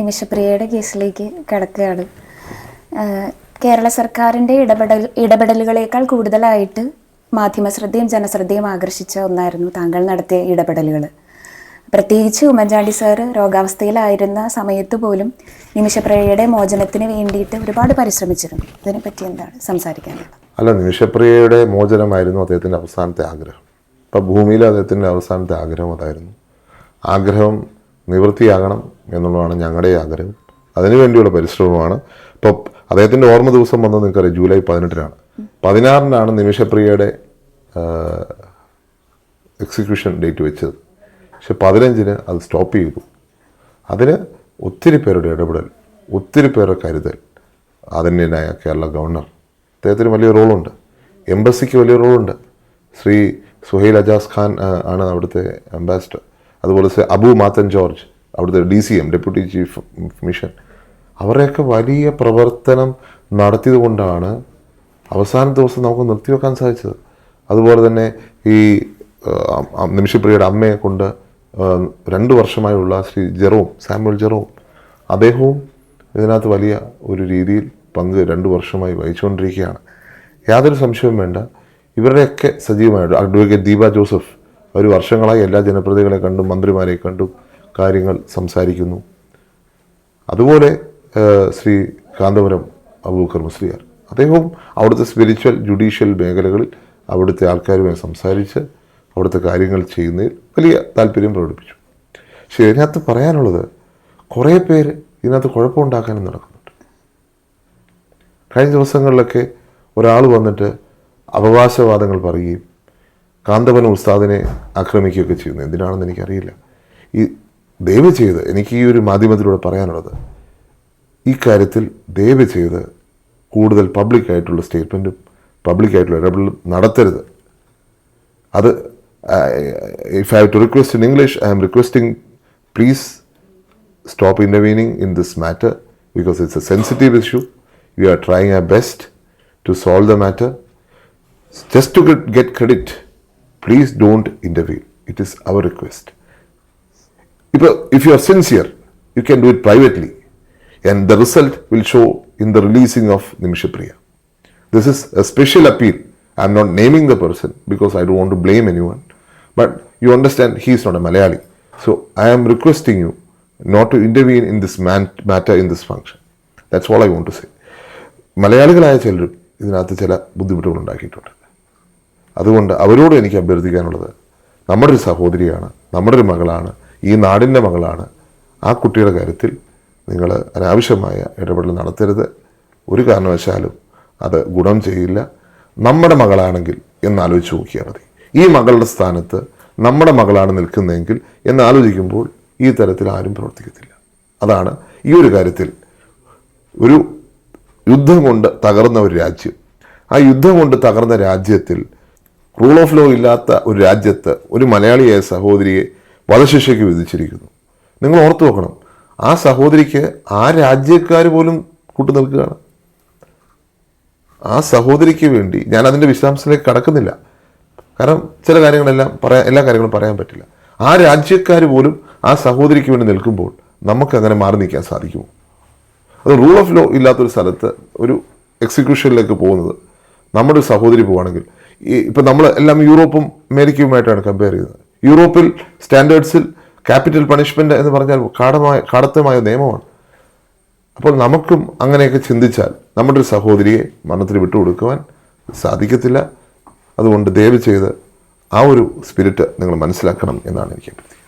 നിമിഷപ്രിയയുടെ കേസിലേക്ക് കിടക്കുകയാണ്. കേരള സർക്കാരിന്റെ ഇടപെടൽ ഇടപെടലുകളേക്കാൾ കൂടുതലായിട്ട് മാധ്യമശ്രദ്ധയും ജനശ്രദ്ധയും ആകർഷിച്ച ഒന്നായിരുന്നു താങ്കൾ നടത്തിയ ഇടപെടലുകൾ. പ്രത്യേകിച്ച് ഉമ്മൻചാണ്ടി സാർ രോഗാവസ്ഥയിലായിരുന്ന സമയത്ത് പോലും നിമിഷപ്രിയയുടെ മോചനത്തിന് വേണ്ടിയിട്ട് ഒരുപാട് പരിശ്രമിച്ചിരുന്നു. ഇതിനെപ്പറ്റി എന്താണ് സംസാരിക്കാനുള്ളത്? അല്ല നിമിഷപ്രിയയുടെ മോചനമായിരുന്നു അദ്ദേഹത്തിന്റെ അവസാനത്തെ ആഗ്രഹം. ഇപ്പം ഭൂമിയിൽ അദ്ദേഹത്തിന്റെ അവസാനത്തെ ആഗ്രഹം അതായിരുന്നു. ആഗ്രഹം നിവൃത്തിയാകണം എന്നുള്ളതാണ് ഞങ്ങളുടെ ആഗ്രഹം. അതിനുവേണ്ടിയുള്ള പരിശ്രമമാണ്. ഇപ്പോൾ അദ്ദേഹത്തിന്റെ ഓർമ്മ ദിവസം വന്നത് നിങ്ങൾക്കറിയാം ജൂലൈ പതിനെട്ടിനാണ്. പതിനാറിനാണ് നിമിഷപ്രിയയുടെ എക്സിക്യൂഷൻ ഡേറ്റ് വെച്ചത്. പക്ഷെ പതിനഞ്ചിന് അത് സ്റ്റോപ്പ് ചെയ്തു. അതിന് ഒത്തിരി പേരുടെ ഇടപെടൽ ഒത്തിരി പേരുടെ കരുതൽ അതിന്റെതായ കേരള ഗവർണർ അദ്ദേഹത്തിന് വലിയ റോളുണ്ട്. എംബസിക്ക് വലിയ റോളുണ്ട്. ശ്രീ സുഹൈൽ അജാസ് ഖാൻ ആണ് അവിടുത്തെ അംബാസിഡർ അതുപോലെ അബു മാത്തൻ ജോർജ് അവിടുത്തെ D C M deputy chief mission അവരെയൊക്കെ വലിയ പ്രവർത്തനം നടത്തിയത് കൊണ്ടാണ് അവസാന ദിവസം നമുക്ക് നിർത്തിവെക്കാൻ സാധിച്ചത്. അതുപോലെ തന്നെ ഈ നിമിഷപ്രിയയുടെ അമ്മയെ കൊണ്ട് രണ്ട് വർഷമായുള്ള ശ്രീ ജെറോം സാമുവൽ ജെറോം അദ്ദേഹവും ഇതിനകത്ത് വലിയ ഒരു രീതിയിൽ പങ്ക് രണ്ട് വർഷമായി വഹിച്ചുകൊണ്ടിരിക്കുകയാണ്. യാതൊരു സംശയവും വേണ്ട. ഇവരുടെയൊക്കെ സജീവമായിട്ട് അഡ്വക്കേറ്റ് ദീപ ജോസഫ് ഒരു വർഷങ്ങളായി എല്ലാ ജനപ്രതികളെ കണ്ടും മന്ത്രിമാരെ കണ്ടും കാര്യങ്ങൾ സംസാരിക്കുന്നു. അതുപോലെ ശ്രീ കാന്തപുരം അബൂബക്കർ മുസ്ലിയാർ. അദ്ദേഹവും അവിടുത്തെ സ്പിരിച്വൽ ജുഡീഷ്യൽ മേഖലകളിൽ അവിടുത്തെ ആൾക്കാരുമായി സംസാരിച്ച് അവിടുത്തെ കാര്യങ്ങൾ ചെയ്യുന്നതിൽ വലിയ താല്പര്യം പ്രകടിപ്പിച്ചു. പക്ഷേ ഇതിനകത്ത് പറയാനുള്ളത് കുറേ പേര് ഇതിനകത്ത് കുഴപ്പമുണ്ടാക്കാനും നടക്കുന്നുണ്ട്. കഴിഞ്ഞ ദിവസങ്ങളിലൊക്കെ ഒരാൾ വന്നിട്ട് അവകാശവാദങ്ങൾ പറയുകയും കാന്തപന ഉസ്താദിനെ ആക്രമിക്കുകയൊക്കെ ചെയ്യുന്നു. എന്തിനാണെന്ന് എനിക്കറിയില്ല. ഈ ദയവ് ചെയ്ത് എനിക്ക് ഈ ഒരു മാധ്യമത്തിലൂടെ പറയാനുള്ളത് ഈ കാര്യത്തിൽ ദയവ് ചെയ്ത് കൂടുതൽ പബ്ലിക്കായിട്ടുള്ള സ്റ്റേറ്റ്മെന്റും പബ്ലിക്കായിട്ടുള്ള ഇടപെടലും നടത്തരുത്. അത് if I to request in English I am requesting please stop intervening in this matter because it's a sensitive issue you are trying trying best to solve the matter just to get get, get credit, please don't intervene. It is our request. If, if you are sincere, you can do it privately, and the result will show in the releasing of Nimishapriya. This is a special appeal. I'm not naming the person because I don't want to blame anyone. But you understand, he is not a Malayali. So I am requesting you not to intervene in this man- matter in this function. That's all I want to say. മലയാളികളായ ചിലരും ഇതിനകത്ത് ചില ബുദ്ധിമുട്ടുകൾ ഉണ്ടാക്കിയിട്ടുണ്ട് അതുകൊണ്ട് അവരോട് എനിക്ക് അഭ്യർത്ഥിക്കാനുള്ളത് നമ്മുടെ ഒരു സഹോദരിയാണ് നമ്മുടെ ഒരു മകളാണ് ഈ നാടിന്റെ മകളാണ്. ആ കുട്ടിയുടെ കാര്യത്തിൽ നിങ്ങൾ അനാവശ്യമായ ഇടപെടൽ നടത്തരുത്. ഒരു കാരണവശാലും അത് ഗുണം ചെയ്യില്ല. നമ്മുടെ മകളാണെങ്കിൽ എന്നാലോചിച്ച് നോക്കിയാൽ മതി. ഈ മകളുടെ സ്ഥാനത്ത് നമ്മുടെ മകളാണ് നിൽക്കുന്നതെങ്കിൽ എന്നാലോചിക്കുമ്പോൾ ഈ തരത്തിൽ ആരും പ്രവർത്തിക്കത്തില്ല. അതാണ് ഈ ഒരു കാര്യത്തിൽ ഒരു യുദ്ധം കൊണ്ട് തകർന്ന ഒരു രാജ്യം. ആ യുദ്ധം കൊണ്ട് തകർന്ന രാജ്യത്തിൽ റൂൾ ഓഫ് ലോ ഇല്ലാത്ത ഒരു രാജ്യത്ത് ഒരു മലയാളിയായ സഹോദരിയെ വധശിക്ഷയ്ക്ക് വിധിച്ചിരിക്കുന്നു. നിങ്ങൾ ഓർത്തു നോക്കണം ആ സഹോദരിക്ക് ആ രാജ്യക്കാർ പോലും കൂട്ടു നിൽക്കുകയാണ്. ആ സഹോദരിക്ക് വേണ്ടി ഞാൻ അതിന്റെ വിശദാംശത്തിലേക്ക് കടക്കുന്നില്ല. കാരണം ചില കാര്യങ്ങളെല്ലാം പറയാൻ എല്ലാ കാര്യങ്ങളും പറയാൻ പറ്റില്ല. ആ രാജ്യക്കാർ പോലും ആ സഹോദരിക്ക് വേണ്ടി നിൽക്കുമ്പോൾ നമുക്ക് അങ്ങനെ മാറി നിൽക്കാൻ സാധിക്കുമോ? അത് റൂൾ ഓഫ് ലോ ഇല്ലാത്തൊരു സ്ഥലത്ത് ഒരു എക്സിക്യൂഷനിലേക്ക് പോകുന്നത് നമ്മുടെ ഒരു സഹോദരി പോവുകയാണെങ്കിൽ ഇപ്പം നമ്മൾ എല്ലാം യൂറോപ്പും അമേരിക്കയുമായിട്ടാണ് കമ്പയർ ചെയ്യുന്നത്. യൂറോപ്പിൽ സ്റ്റാൻഡേർഡ്സിൽ ക്യാപിറ്റൽ പണിഷ്മെന്റ് എന്ന് പറഞ്ഞാൽ കാടമായ കാടത്തമായ നിയമമാണ്. അപ്പോൾ നമുക്കും അങ്ങനെയൊക്കെ ചിന്തിച്ചാൽ നമ്മുടെ ഒരു സഹോദരിയെ മരണത്തിന് വിട്ടുകൊടുക്കുവാൻ സാധിക്കത്തില്ല. അതുകൊണ്ട് ദയവ് ചെയ്ത് ആ ഒരു സ്പിരിറ്റ് നിങ്ങൾ മനസ്സിലാക്കണം എന്നാണ് എനിക്ക് അഭ്യർത്ഥിക്കുന്നത്.